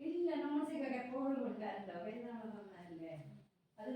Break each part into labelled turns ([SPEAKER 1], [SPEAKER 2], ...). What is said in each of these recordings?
[SPEAKER 1] ഇല്ല നോട്ട്സൊക്കെ എപ്പോഴും കൊടുക്കാറുണ്ടോ പെരുന്നാൾ വന്നല്ലേ അത്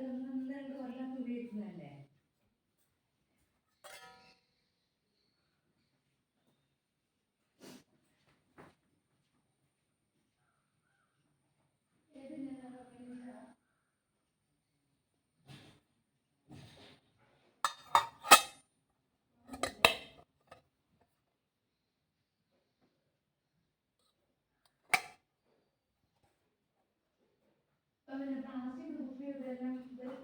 [SPEAKER 1] Além da, sempre o frio dele,